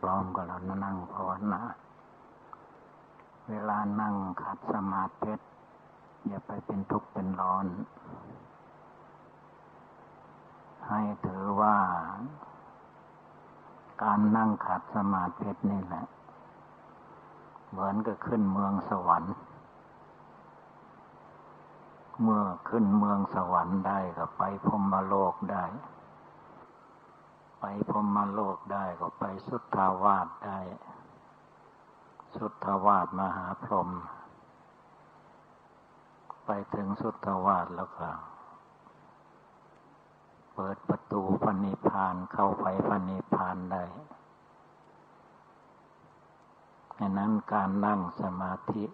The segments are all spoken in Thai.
ปลอมก็เรานั่งภาวนาเวลานั่งขัดสมาธิอย่าไปเป็นทุกข์เป็นร้อน ให้ถือว่า การนั่งขัดสมาธินี่แหละ เหมือนกับขึ้นเมืองสวรรค์ เมื่อขึ้นเมืองสวรรค์ได้ก็ไปพรมโลกได้ ไปพรมโลกได้ก็ไปสุทธาวาสได้ สุทธาวาสมหาพรหมไปถึงสุทธาวาสแล้วก็เปิดประตูพระนิพานเข้าไปพระนิพพานได้ดังนั้นการนั่งสมาธิ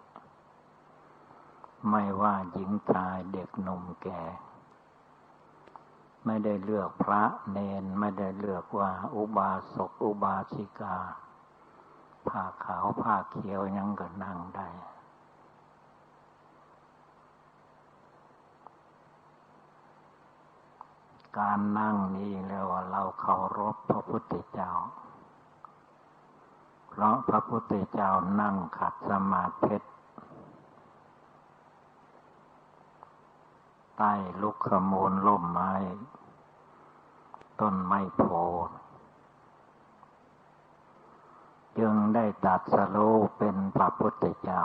ไม่ว่าหญิงชายเด็กหนุ่มแก่ ไม่ได้เลือกพระเนนไม่ได้เลือกว่า อุบาสกอุบาสิกาผ้าขาวผ้าเขียวยังก็นั่งได้การนั่งนี้เรียกว่าเราเคารพพระพุทธเจ้า เพราะพระพุทธเจ้านั่งขัดสมาธิใต้ลุกขมูลล่มไม้ ต้นไม้โพจึงได้ตัดสโลเป็นพระพุทธเจ้า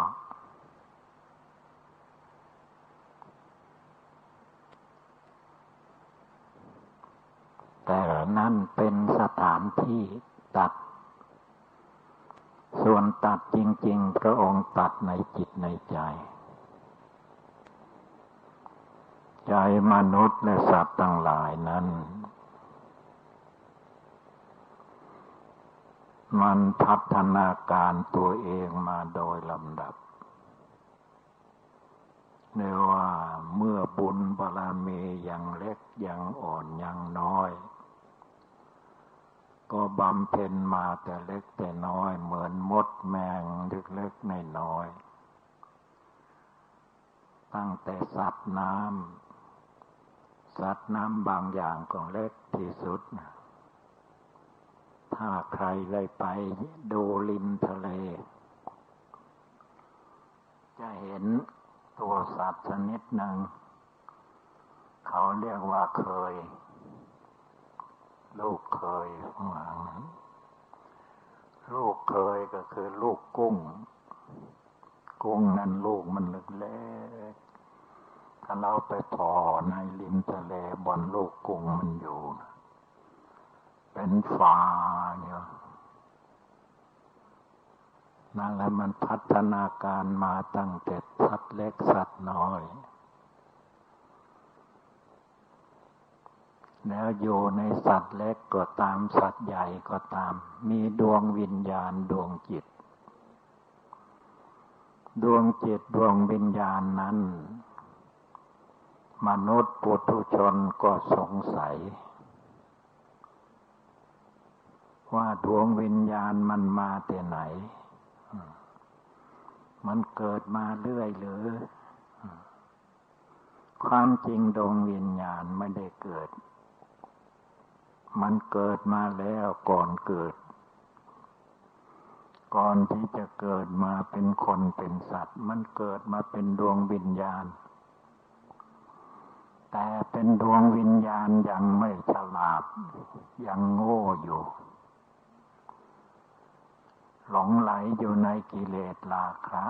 แต่นั่นเป็นสถานที่ตัด ส่วนตัดจริง ๆ พระองค์ตัดในจิตในใจ ใจมนุษย์และสัตว์ทั้งหลายนั้น มันพัฒนาการตัวเองมาโดยลำดับเนว่าเมื่อบุญบารมียังเล็กยังอ่อนยังน้อย ก็บำเพ็ญมาแต่เล็กแต่น้อย เหมือนมดแมงเล็กๆน้อยตั้งแต่สัตว์น้ำสัตว์น้ำบางอย่างก็เล็กที่สุด ถ้าใครได้ไปดูริมทะเล จะเห็นตัวสัตว์ชนิดหนึ่ง เขาเรียกว่าเคย ลูกเคยหวังลูกเคยก็คือลูกกุ้ง กุ้งนั่นลูกมันเล็กถ้าเราไปพอในริมทะเลบนลูกกุ้งมันอยู่ เป็นฟ้าเนี่ยนั่นแหละมันพัฒนาการมาตั้งแต่สัตว์เล็กสัตว์น้อย แล้วอยู่ในสัตว์เล็กก็ตามสัตว์ใหญ่ก็ตาม มีดวงวิญญาณดวงจิต ดวงจิตดวงวิญญาณนั้น มนุษย์ปุถุชนก็สงสัย ว่าดวงวิญญาณมันมาแต่ไหน มันเกิดมาเรื่อยหรือ ความจริงดวงวิญญาณไม่ได้เกิด มันเกิดมาแล้วก่อนเกิด ก่อนที่จะเกิดมาเป็นคนเป็นสัตว์ มันเกิดมาเป็นดวงวิญญาณ แต่เป็นดวงวิญญาณยังไม่ฉลาด ยังโง่อยู่ หลงไหลอยู่ในกิเลสราคะ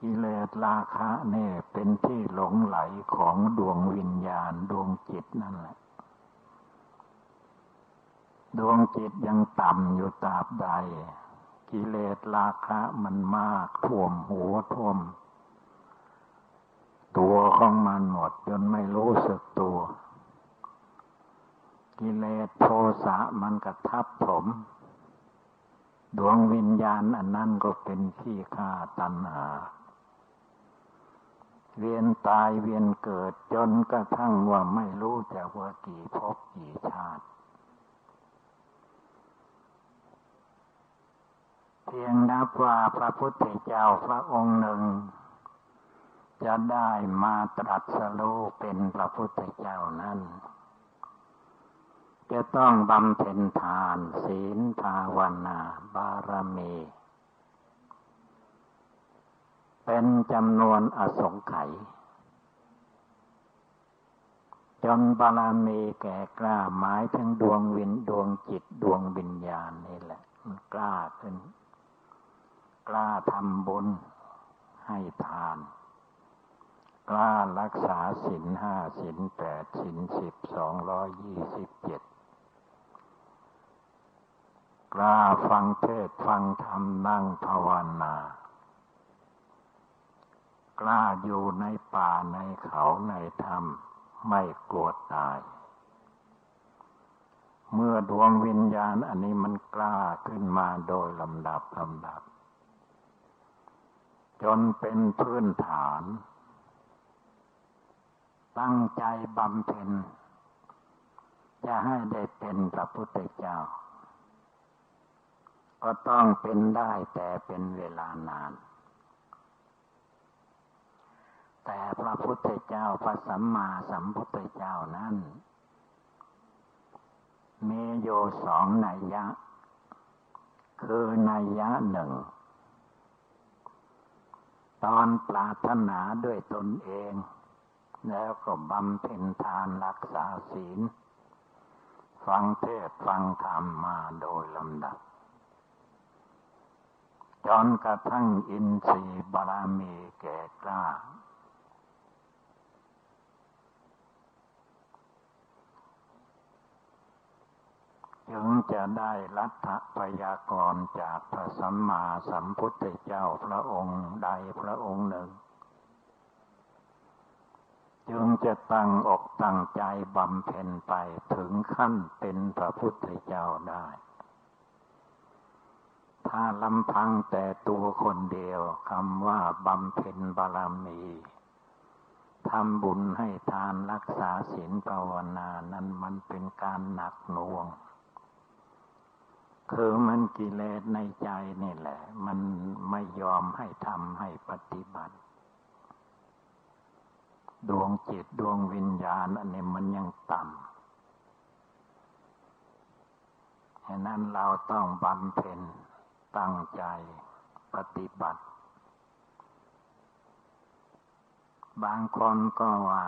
กิเลสราคะเนี่ยเป็นที่หลงไหลของดวงวิญญาณดวงจิตนั่นแหละ ดวงจิตยังต่ำอยู่ตราบใด กิเลสราคะมันมากท่วมหัวท่วม ตัวของมันหมดจนไม่รู้สึกตัว กิเลสโทสะมันกระทับผม ดวงวิญญาณอันนั้นก็เป็นที่ฆ่าตัณหา เวียนตายเวียนเกิดจนกระทั่งว่าไม่รู้จะว่ากี่ภพกี่ชาติ เพียงนับว่าพระพุทธเจ้าพระองค์หนึ่ง จะได้มาตรัสรู้เป็นพระพุทธเจ้านั้น จะต้องบำเพ็ญทาน ศีลภาวนา บารมี เป็นจำนวนอสงไขยจนบารมีแก่กล้าหมายถึงดวงวินดวงจิตดวงวิญญาณนี่แหละ มันกล้าขึ้น กล้าทำบุญให้ทาน กล้ารักษาศีลห้าศีลแปดศีลสิบสองร้อยยี่สิบเจ็ด กล้าฟังเทศฟังธรรมนั่งภาวนา กล้าอยู่ในป่าในเขาในธรรมไม่กลัวตาย เมื่อดวงวิญญาณอันนี้มันกล้าขึ้นมาโดยลำดับลำดับ จนเป็นพื้นฐาน ตั้งใจบำเพ็ญจะให้ได้เป็นพระพุทธเจ้า ก็ต้องเป็นได้แต่เป็นเวลานาน แต่พระพุทธเจ้าพระสัมมาสัมพุทธเจ้านั้นมีโยสองนัยยะ คือนัยยะหนึ่ง ตอนปรารถนาด้วยตนเอง แล้วก็บำเพ็ญทานรักษาศีล ฟังเทศฟังธรรมมาโดยลำดับ จนกระทั่งอินทรีย์บารมีแก่กล้า จึงจะได้รัฐพยากรจากพระสัมมาสัมพุทธเจ้าพระองค์ใดพระองค์หนึ่ง จึงจะตั้งอกตั้งใจบำเพ็ญไปถึงขั้นเป็นพระพุทธเจ้าได้ ถ้าลำพังแต่ตัวคนเดียวคำว่าบำเพ็ญบารมีทำบุญให้ทานรักษาศีลภาวนานั้นมันเป็นการหนักหน่วง คือมันกิเลสในใจนี่แหละ มันไม่ยอมให้ทำให้ปฏิบัติ ดวงจิตดวงวิญญาณอันนี้มันยังต่ำฉะนั้นเราต้องบำเพ็ญ ตั้งใจปฏิบัติ บางคนก็ว่า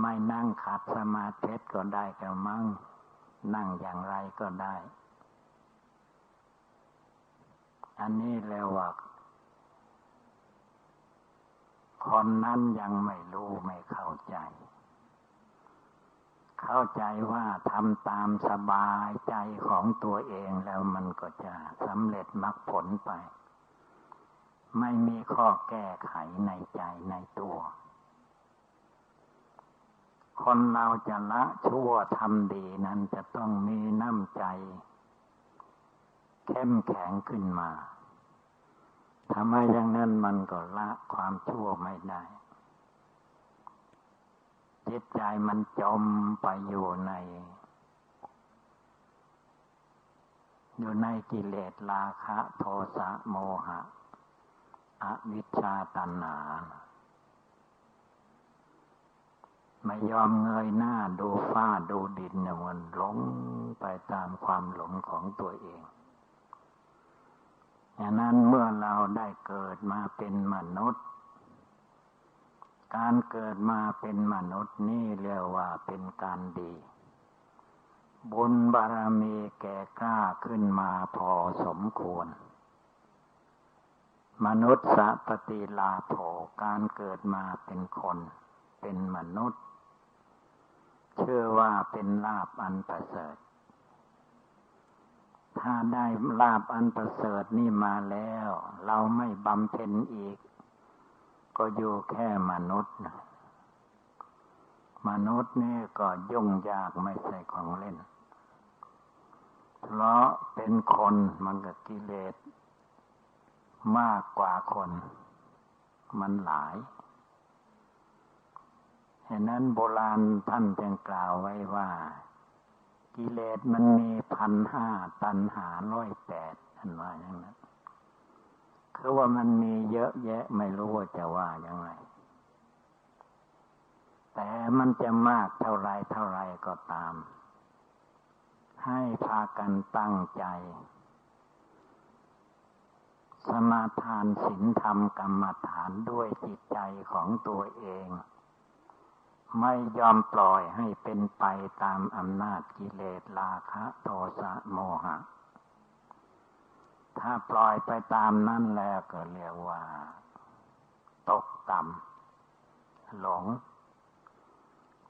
ไม่นั่งขัดสมาธิก็ได้ก็มั่งนั่งอย่างไรก็ได้ อันนี้เรียกว่าคนนั้นยังไม่รู้ไม่เข้าใจ เข้าใจว่าทำตามสบายใจของตัวเองแล้วมันก็จะสำเร็จมรรคผลไป ไม่มีข้อแก้ไขในใจในตัว คนเราจะละชั่วทำดีนั้นจะต้องมีน้ำใจ เข้มแข็งขึ้นมาทำไมอย่างนั้นมันก็ละความชั่วไม่ได้ จิตใจมันจมไปอยู่ใน อยู่ในกิเลสราคะโทสะโมหะ อวิชชาตัณหา ไม่ยอมเงยหน้าดูฟ้าดูดินเนี่ยมันหลงไปตามความหลงของตัวเองอย่างนั้นเมื่อเราได้เกิดมาเป็นมนุษย์ การเกิดมาเป็นมนุษย์นี่เรียกว่าเป็นการดี บุญบารมีแก่กล้าขึ้นมาพอสมควร มนุษย์สัปฏิลาโภการเกิดมาเป็นคน เป็นมนุษย์ เชื่อว่าเป็นลาบอันประเสริฐ ถ้าได้ลาบอันประเสริฐนี่มาแล้ว เราไม่บำเพ็ญอีก ก็อยู่แค่มนุษย์นะมนุษย์นี่ก็ยุ่งยากไม่ใช่ของเล่น เพราะเป็นคนมันก็กิเลสมากกว่าคน มันหลายฉะนั้นโบราณท่านจึงกล่าวไว้ว่า กิเลสมันมีพันห้าตันหาร้อยแปดท่านว่าอย่างนั้น คือว่ามันมีเยอะแยะไม่รู้ว่าจะว่ายังไง แต่มันจะมากเท่าไรเท่าไรก็ตาม ให้พากันตั้งใจ สมาทานศีลธรรมกรรมฐานด้วยจิตใจของตัวเอง ไม่ยอมปล่อยให้เป็นไปตามอำนาจกิเลสราคะ โทสะโมหะ ถ้าปล่อยไปตามนั้นแล้วก็เรียกว่า ตกต่ำหลง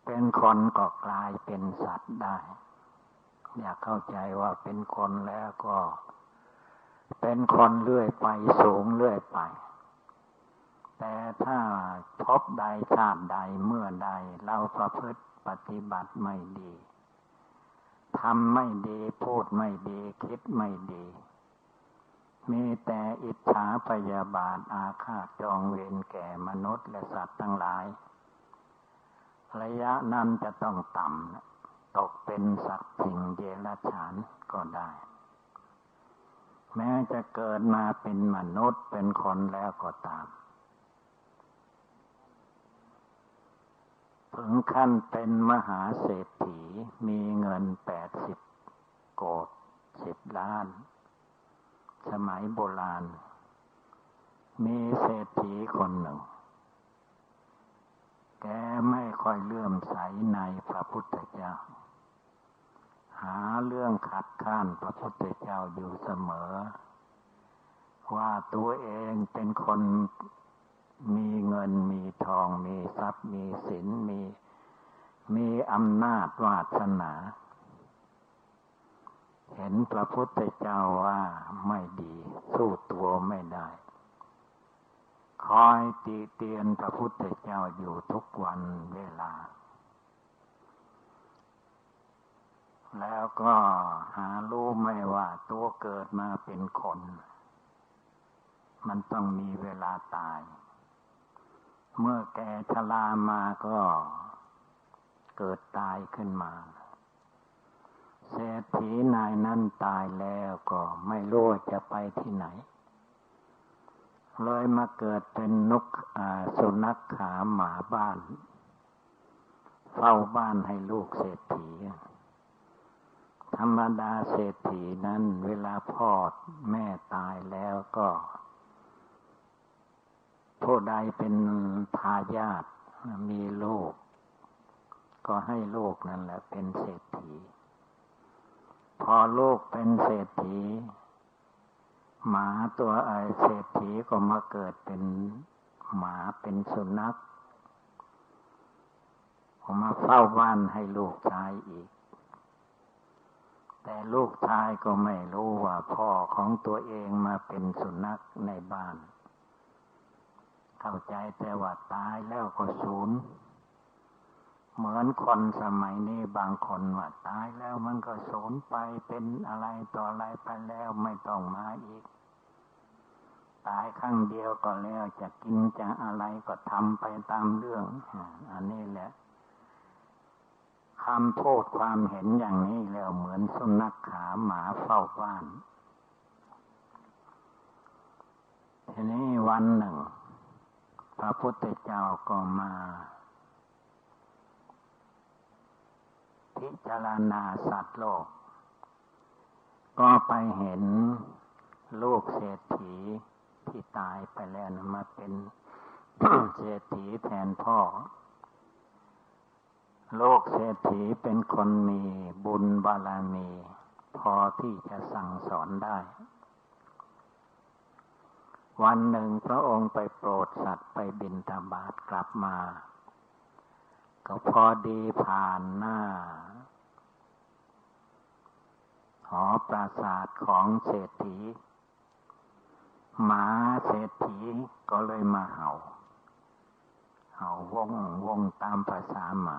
เป็นคนก็กลายเป็นสัตว์ได้ อยากเข้าใจว่าเป็นคนแล้วก็ เป็นคนเลื่อยไปสูงเลื่อยไป แต่ถ้าพบใดชาติใดเมื่อใด เราประพฤติปฏิบัติไม่ดีทำไม่ดีพูดไม่ดีคิดไม่ดี มีแต่อิจฉาพยาบาทอาฆาตจองเวรแก่มนุษย์และสัตว์ทั้งหลาย ระยะนั้นจะต้องต่ำตกเป็นสัตว์สิ่งเดรัจฉานก็ได้ แม้จะเกิดมาเป็นมนุษย์เป็นคนแล้วก็ตาม ถึงขั้นเป็นมหาเศรษฐีมีเงินแปดสิบโกดสิบล้าน สมัยโบราณ มีเศรษฐีคนหนึ่ง แกไม่ค่อยเลื่อมใสในพระพุทธเจ้า หาเรื่องขัดข้านพระพุทธเจ้าอยู่เสมอ ว่าตัวเองเป็นคนมีเงินมีทอง มีทรัพย์ มีสินมี มีอำนาจวาสนา เห็นพระพุทธเจ้าว่าไม่ดี สู้ตัวไม่ได้ คอยตีเตียนพระพุทธเจ้าอยู่ทุกวันเวลา แล้วก็หารู้ไม่ว่าตัวเกิดมาเป็นคน มันต้องมีเวลาตาย เมื่อแกชรามาก็เกิดตายขึ้นมา เศรษฐีนายนั้นตายแล้วก็ไม่รู้จะไปที่ไหน เลยมาเกิดเป็นนกสุนัขขาหมาบ้าน เฝ้าบ้านให้ลูกเศรษฐี ธรรมดาเศรษฐีนั้นเวลาพ่อแม่ตายแล้วก็ ผู้ใดเป็นทายาทมีลูก ก็ให้ลูกนั่นแหละเป็นเศรษฐี พอลูกเป็นเศรษฐี หมาตัวไอเศรษฐีก็มาเกิดเป็นหมาเป็นสุนัขผมมาเฝ้าบ้านให้ลูกชายอีก แต่ลูกชายก็ไม่รู้ว่าพ่อของตัวเองมาเป็นสุนัขในบ้าน เข้าใจแต่ว่าตายแล้วก็สูญ เหมือนคนสมัยนี้บางคนว่าตายแล้วมันก็สูญไปเป็นอะไรต่ออะไรไปแล้วไม่ต้องมาอีก ตายครั้งเดียวก็แล้วจะกินจะอะไรก็ทำไปตามเรื่อง อันนี้แหละคำพูดความเห็นอย่างนี้แล้วเหมือนสุนัขขาหมาเฝ้าบ้านทีนี้วันหนึ่ง พระพุทธเจ้าก็มา พิจารณาสัตว์โลก ก็ไปเห็นลูกเศรษฐีที่ตายไปแล้วนะมาเป็นเศรษฐีแทนพ่อ โลกเศรษฐีเป็นคนมีบุญบารมี พอที่จะสั่งสอนได้ วันหนึ่งพระองค์ไปโปรดสัตว์ไปบินตาบาตกลับมา ก็พอดีผ่านหน้า หอปราสาทของเศรษฐีหมาเศรษฐีก็เลยมาเห่า เห่าวงวงตามภาษาหมา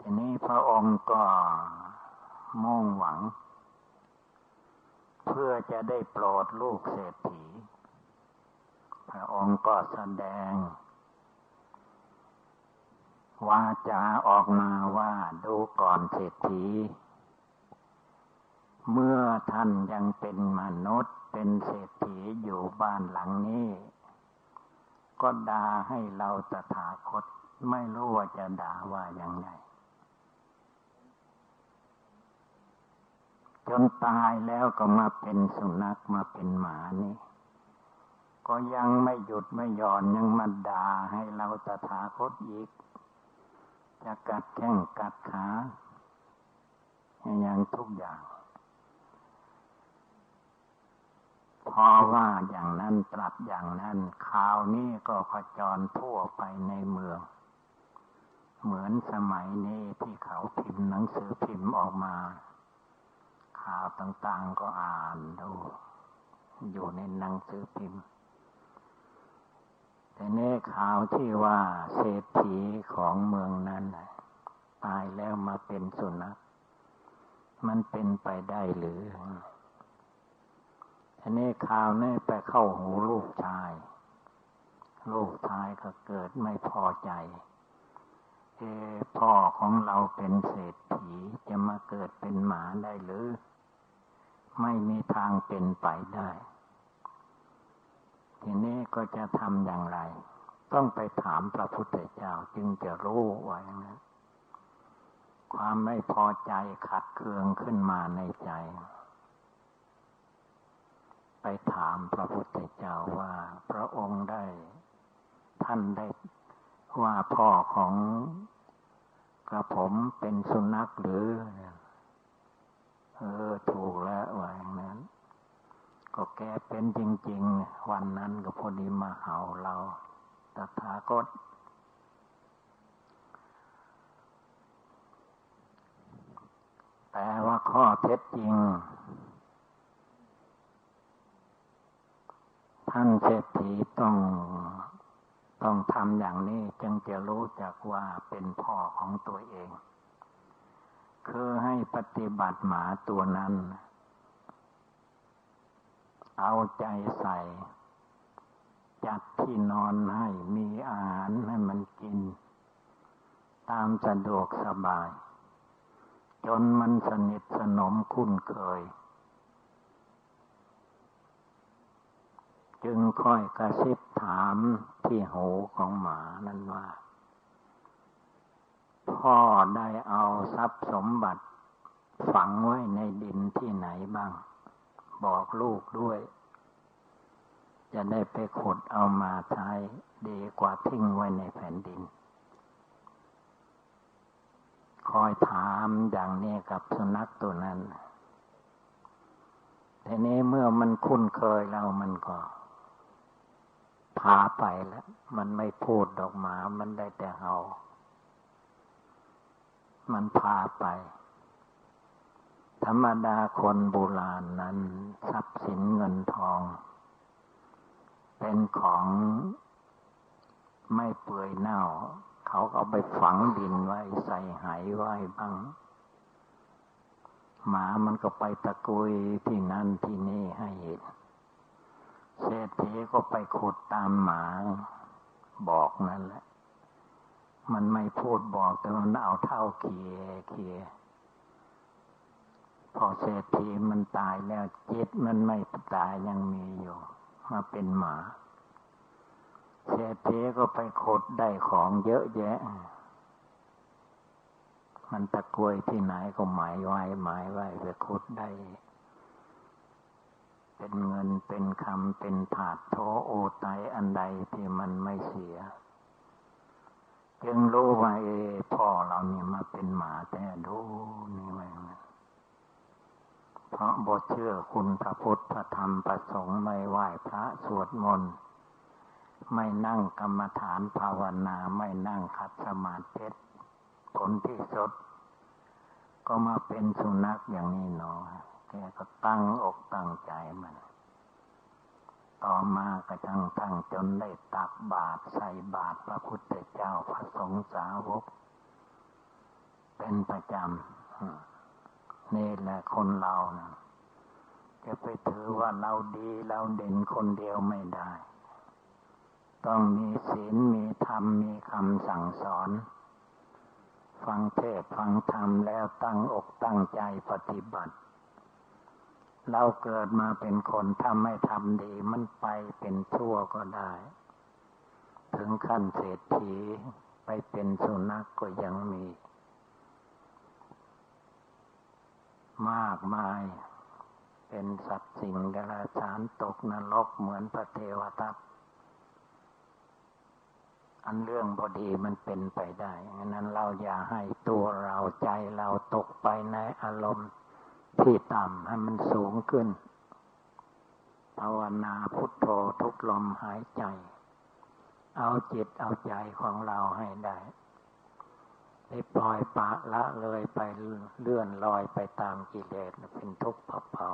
ทีนี้พระองค์ก็มุ่งหวัง เพื่อจะได้โปรดลูกเศรษฐี พระองค์ก็แสดง วาจาออกมาว่าดูก่อนเศรษฐี เมื่อท่านยังเป็นมนุษย์เป็นเศรษฐีอยู่บ้านหลังนี้ ก็ด่าให้เราตถาคตไม่รู้ว่าจะด่าว่ายังไงจนตายแล้วก็มาเป็นสุนัขมาเป็นหมานี่ ก็ยังไม่หยุดไม่หย่อนยังมาด่าให้เราตถาคตอีก จะกัดแข้งกัดขาอย่างทุกอย่าง พอว่าอย่างนั้นตรัสอย่างนั้นข่าวนี้ก็ขจรทั่วไปในเมือง เหมือนสมัยนี้ที่เขาพิมพ์หนังสือพิมพ์ออกมา ข่าวต่างๆก็อ่านดู อยู่ในหนังสือพิมพ์ แต่เน่ข่าวที่ว่าเศรษฐีของเมืองนั้นตายแล้วมาเป็นสุนัขมันเป็นไปได้หรืออันนี้ข่าวนี้ไปเข้าหูลูกชาย ลูกชายก็เกิดไม่พอใจเอพ่อของเราเป็นเศรษฐีจะมาเกิดเป็นหมาได้หรือ ไม่มีทางเป็นไปได้ ทีนี้ก็จะทำอย่างไร ต้องไปถามพระพุทธเจ้าจึงจะรู้ว่าอย่างนั้นความไม่พอใจขัดเคืองขึ้นมาในใจ ไปถามพระพุทธเจ้าว่า พระองค์ได้ ท่านได้ว่าพ่อของกระผมเป็นสุนัขหรือ เออถูกแล้วว่าอย่างนั้น ก็แกเป็นจริง ๆ วันนั้นก็พอดีมาเห่าเราตถาคตแต่ว่าข้อเท็จจริง ท่านเศรษฐีต้องต้องทำอย่างนี้จึงจะรู้จักว่าเป็นพ่อของตัวเอง คือให้ปฏิบัติหมาตัวนั้น เอาใจใส่ จัดที่นอนให้มีอาหารให้มันกิน ตามสะดวกสบาย จนมันสนิทสนมคุ้นเคย จึงค่อยกระซิบถามที่หูของหมานั้นว่า พ่อได้เอาทรัพย์สมบัติฝังไว้ในดินที่ไหนบ้าง บอกลูกด้วย จะได้ไปขุดเอามาใช้ดีกว่าทิ้งไว้ในแผ่นดิน คอยถามอย่างนี้กับสุนัขตัวนั้นทีนี้เมื่อมันคุ้นเคยเรามันก็พาไปแล้ว มันไม่พูดดอกหมา มันได้แต่เห่า มันพาไป ธรรมดาคนโบราณนั้น ทรัพย์สินเงินทอง เป็นของไม่เปื่อยเน่า เขาเอาไปฝังดินไว้ใส่หายไว้บ้าง หมามันก็ไปตะกุยที่นั่นที่นี่ให้เห็นเศรษฐีก็ไปขุดตามหมาบอกนั่นแหละ มันไม่พูดบอกแต่มันเอาเท่าเคียเคีย พอเศรษฐีมันตายแล้วจิตมันไม่ตายยังมีอยู่มาเป็นหมา เศรษฐีก็ไปขดได้ของเยอะแยะ มันตะกวยที่ไหนก็หมายไว้หมายไว้ไปขดได้ เป็นเงินเป็นคำเป็นถาดโถโอไตอันใดที่มันไม่เสีย จึงรู้ว่าเอพ่อเราเนี่ยมาเป็นหมาแต่ดูนี่ไว้ เพราะบทเชื่อคุณพระพุทธธรรมพระสงฆ์ไม่ไหว้พระสวดมนต์ไม่นั่งกรรมฐานภาวนาไม่นั่งขัดสมาธิผลที่สุด ก็มาเป็นสุนัขอย่างนี้เนาะแกก็ตั้งอกตั้งใจมัน ต่อมาก็ทั้งทั้งจนได้ตักบาตรใส่บาตรพระพุทธเจ้าพระสงฆ์สาวก เป็นประจำ นี่แหละคนเรานะจะไปถือว่าเราดีเราเด่นคนเดียวไม่ได้ ต้องมีศีลมีธรรมมีคำสั่งสอน ฟังเทศฟังธรรมแล้วตั้งอกตั้งใจปฏิบัติ เราเกิดมาเป็นคนทำไม่ทำดีมันไปเป็นชั่วก็ได้ ถึงขั้นเศรษฐีไปเป็นสุนัขกก็ยังมี มากมาย เป็นสัตว์สิ่งเดรัจฉานตกนรกเหมือนพระเทวทัตอันเรื่องบอดีมันเป็นไปได้ันั้นเราอย่าให้ตัวเราใจเราตกไปในอารมณ์ที่ต่ำให้มันสูงขึ้น ภาวนาพุทโธทุกลมหายใจ เอาจิตเอาใจของเราให้ได้ ไปปล่อยปะละเลยไปเลื่อนลอยไปตามกิเลสเป็นทุกข์พับเผา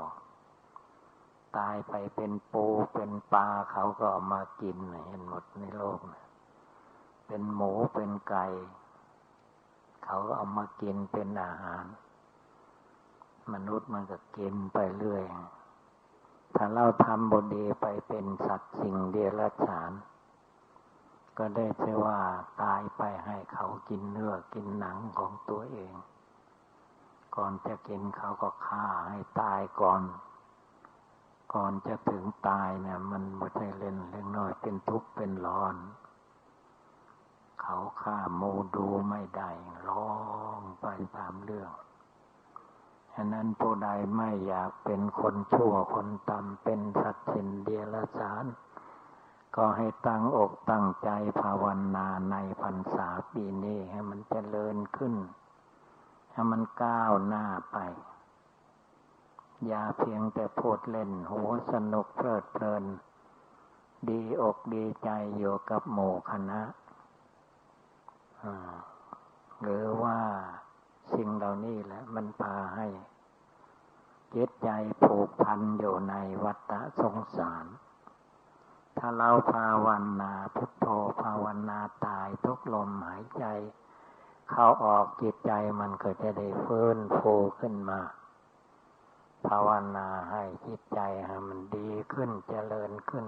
ตายไปเป็นปูเป็นปลาเขาก็มากินเห็นหมดในโลกนะเป็นหมูเป็นไก่เขาเอามากินเป็นอาหาร มนุษย์มันก็กินไปเรื่อย ถ้าเราทำบดีไปเป็นสัตว์สิ่งเดรัจฉาน ก็ได้เช่ว่าตายไปให้เขากินเนื้อกินหนังของตัวเอง ก่อนจะกินเขาก็ฆ่าให้ตายก่อน ก่อนจะถึงตายเนี่ย มันไม่ใช่เล่นเล็กน้อยเป็นทุกข์เป็นร้อน เขาฆ่าโมดูไม่ได้ร้องไปตามเรื่องฉะนั้นผู้ใดไม่อยากเป็นคนชั่วคนต่ำเป็นสัตว์สินเดียรสาร ก็ให้ตั้งอกตั้งใจภาวนาในพรรษาปีนี้ให้มันจเจริญขึ้น ให้มันก้าวหน้าไป อย่าเพียงแต่พูดเล่นหัวสนุกเพลิดเพลิน ดีอกดีใจอยู่กับหมู่คณะหรือว่าสิ่งเหล่านี้แหละ มันพาให้จิตใจผูกพันอยู่ในวัฏสงสาร ถ้าเราภาวนาพุทโธภาวนาตายทุกลมหายใจ เข้าออกจิตใจมันก็จะได้ฟื้นฟูขึ้นมา ภาวนาให้จิตใจให้มันดีขึ้นเจริญขึ้น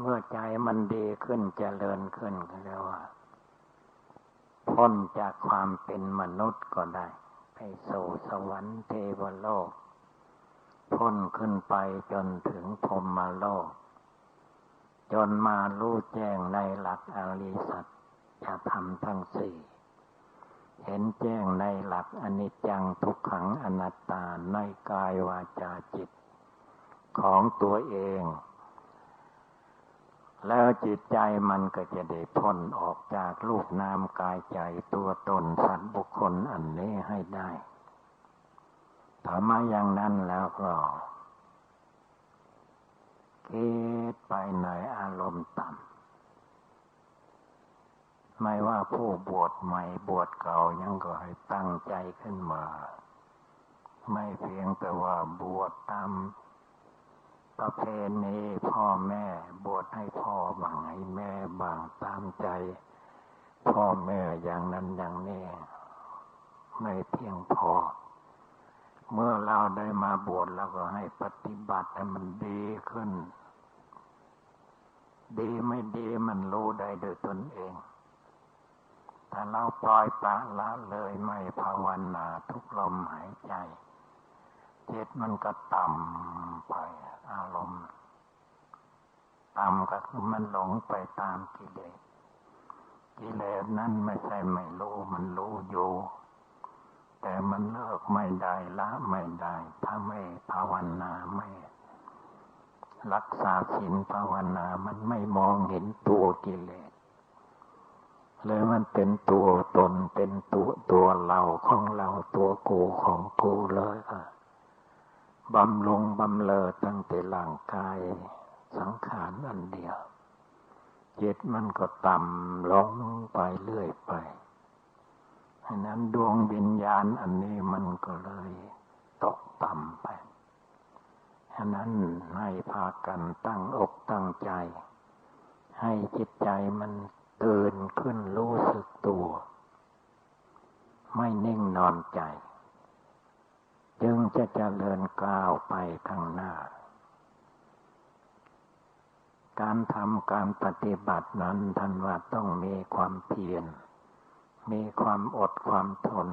เมื่อใจมันดีขึ้นเจริญขึ้นก็เรียกว่าพ้นจากความเป็นมนุษย์ก็ได้ ไปสู่สวรรค์เทวโลก พ้นขึ้นไปจนถึงพรมมโลก จนมารู้แจ้งในหลักอริสัจจะทำทั้งสี่ เห็นแจ้งในหลักอนิจจังทุกขังอนัตตาในกายวาจาจิต ของตัวเอง แล้วจิตใจมันก็จะได้พ้นออกจากลูกนามกายใจตัวตนสัตว์บุคคลอันนี้ให้ได้ถ้ามาอย่างนั้นแล้วก็ คิดไปในอารมณ์ต่ำ ไม่ว่าผู้บวชใหม่บวชเก่ายังก็ให้ตั้งใจขึ้นมา ไม่เพียงแต่ว่าบวชตามประเพณีพ่อแม่บวชให้พ่อบังให้แม่บางตามใจ พ่อแม่อย่างนั้นอย่างนี้ไม่เพียงพอ เมื่อเราได้มาบวชเราก็ให้ปฏิบัติให้มันดีขึ้น ดีไม่ดีมันรู้ได้โดยตนเองถ้าเราปล่อยปละละเลยไม่ภาวนาทุกลมหายใจ จิตมันก็ต่ำไปอารมณ์ต่ำก็คือมันหลงไปตามกิเลส กิเลสนั้นไม่ใช่ไม่รู้มันรู้อยู่แต่มันเลิกไม่ได้ละไม่ได้ ถ้าไม่ภาวนาไม่ รักษาศีลภาวนา มันไม่มองเห็นตัวกิเลสเลยมันเป็นตัวตนเป็นตัวตัวเราของเราตัวกูของกูเลยค่ะบำลงบำเลอตั้งแต่ร่างกายสังขารอันเดียวจิตมันก็ต่ำลงไปเรื่อยไปฉะนั้นดวงวิญญาณอันนี้มันก็เลยตกต่ำไปะนั้นให้พากันตั้งอกตั้งใจ ให้จิตใจมันตื่นขึ้นรู้สึกตัว ไม่นิ่งนอนใจ จึงจะเจริญก้าวไปข้างหน้า การทำการปฏิบัตินั้นท่านว่าต้องมีความเพียรมีความอดความทน